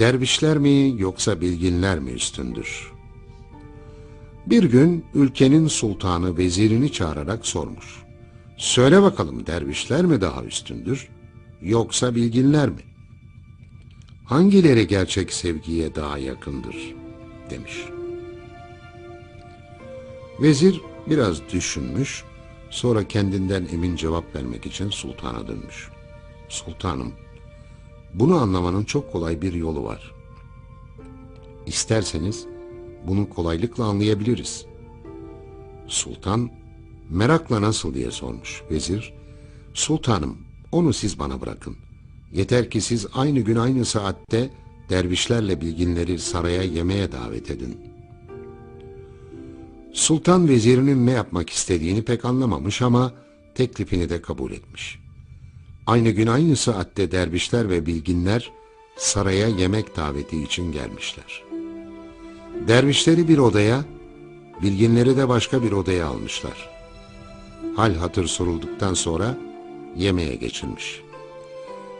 dervişler mi yoksa bilginler mi üstündür? Bir gün ülkenin sultanı vezirini çağırarak sormuş. Söyle bakalım dervişler mi daha üstündür yoksa bilginler mi? Hangileri gerçek sevgiye daha yakındır demiş. Vezir biraz düşünmüş, sonra kendinden emin cevap vermek için sultana dönmüş. Sultanım, bunu anlamanın çok kolay bir yolu var. İsterseniz bunu kolaylıkla anlayabiliriz. Sultan merakla nasıl diye sormuş. Vezir, sultanım onu siz bana bırakın. Yeter ki siz aynı gün aynı saatte dervişlerle bilginleri saraya yemeğe davet edin. Sultan vezirinin ne yapmak istediğini pek anlamamış ama teklifini de kabul etmiş. Aynı gün aynı saatte dervişler ve bilginler saraya yemek daveti için gelmişler. Dervişleri bir odaya, bilginleri de başka bir odaya almışlar. Hal hatır sorulduktan sonra yemeğe geçilmiş.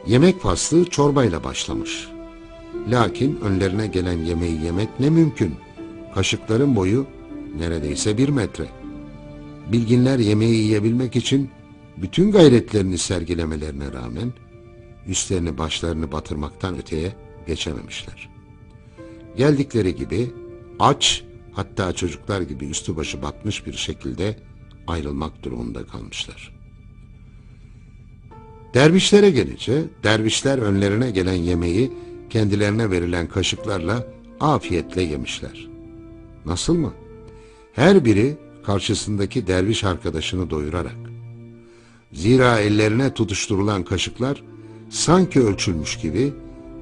Yemek faslı çorbayla başlamış. Lakin önlerine gelen yemeği yemek ne mümkün. Kaşıkların boyu neredeyse bir metre. Bilginler yemeği yiyebilmek için bütün gayretlerini sergilemelerine rağmen üstlerini başlarını batırmaktan öteye geçememişler. Geldikleri gibi aç hatta çocuklar gibi üstü başı batmış bir şekilde ayrılmak durumunda kalmışlar. Dervişlere gelince dervişler önlerine gelen yemeği kendilerine verilen kaşıklarla afiyetle yemişler. Nasıl mı? Her biri karşısındaki derviş arkadaşını doyurarak. Zira ellerine tutuşturulan kaşıklar sanki ölçülmüş gibi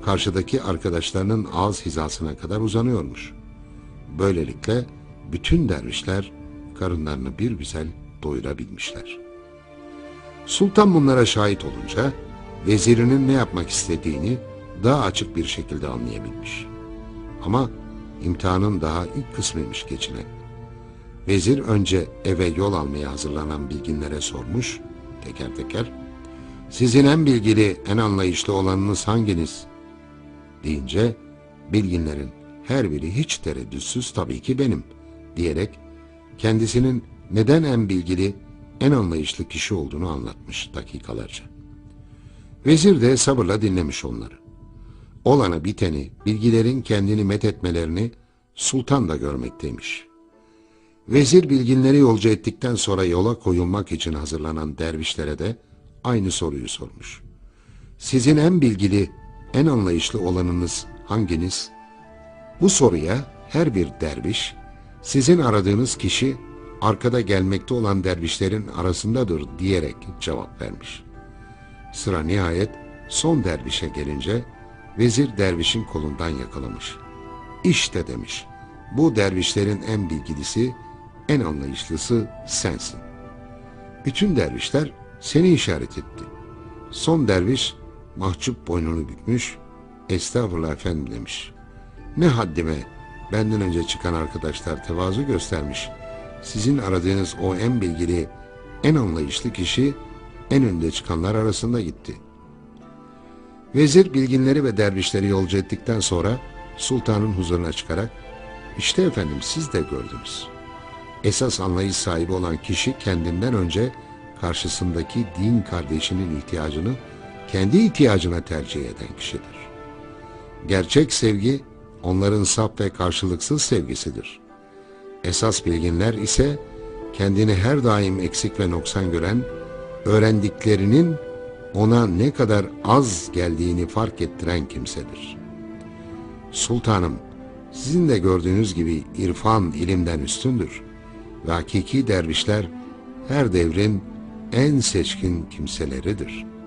karşıdaki arkadaşlarının ağız hizasına kadar uzanıyormuş. Böylelikle bütün dervişler karınlarını bir güzel doyurabilmişler. Sultan bunlara şahit olunca vezirinin ne yapmak istediğini daha açık bir şekilde anlayabilmiş. Ama imtihanın daha ilk kısmıymış geçilen. Vezir önce eve yol almaya hazırlanan bilginlere sormuş, teker teker, sizin en bilgili, en anlayışlı olanınız hanginiz? Deyince, bilginlerin her biri hiç tereddütsüz tabii ki benim, diyerek kendisinin neden en bilgili, en anlayışlı kişi olduğunu anlatmış dakikalarca. Vezir de sabırla dinlemiş onları. Olanı biteni, bilgilerin kendini methetmelerini sultan da görmekteymiş. Vezir bilginleri yolcu ettikten sonra yola koyulmak için hazırlanan dervişlere de aynı soruyu sormuş. Sizin en bilgili, en anlayışlı olanınız hanginiz? Bu soruya her bir derviş, sizin aradığınız kişi arkada gelmekte olan dervişlerin arasındadır diyerek cevap vermiş. Sıra nihayet son dervişe gelince vezir dervişin kolundan yakalamış. İşte demiş, bu dervişlerin en bilgilisi, en anlayışlısı sensin. Bütün dervişler seni işaret etti. Son derviş mahcup boynunu bükmüş, estağfurullah efendim demiş. Ne haddime, benden önce çıkan arkadaşlar tevazu göstermiş. Sizin aradığınız o en bilgili, en anlayışlı kişi en önde çıkanlar arasında gitti. Vezir bilginleri ve dervişleri yolcu ettikten sonra sultanın huzuruna çıkarak işte efendim siz de gördünüz. Esas anlayış sahibi olan kişi kendinden önce karşısındaki din kardeşinin ihtiyacını kendi ihtiyacına tercih eden kişidir. Gerçek sevgi onların sap ve karşılıksız sevgisidir. Esas bilginler ise kendini her daim eksik ve noksan gören, öğrendiklerinin ona ne kadar az geldiğini fark ettiren kimsedir. Sultanım, sizin de gördüğünüz gibi irfan ilimden üstündür ve hakiki dervişler her devrin en seçkin kimseleridir.''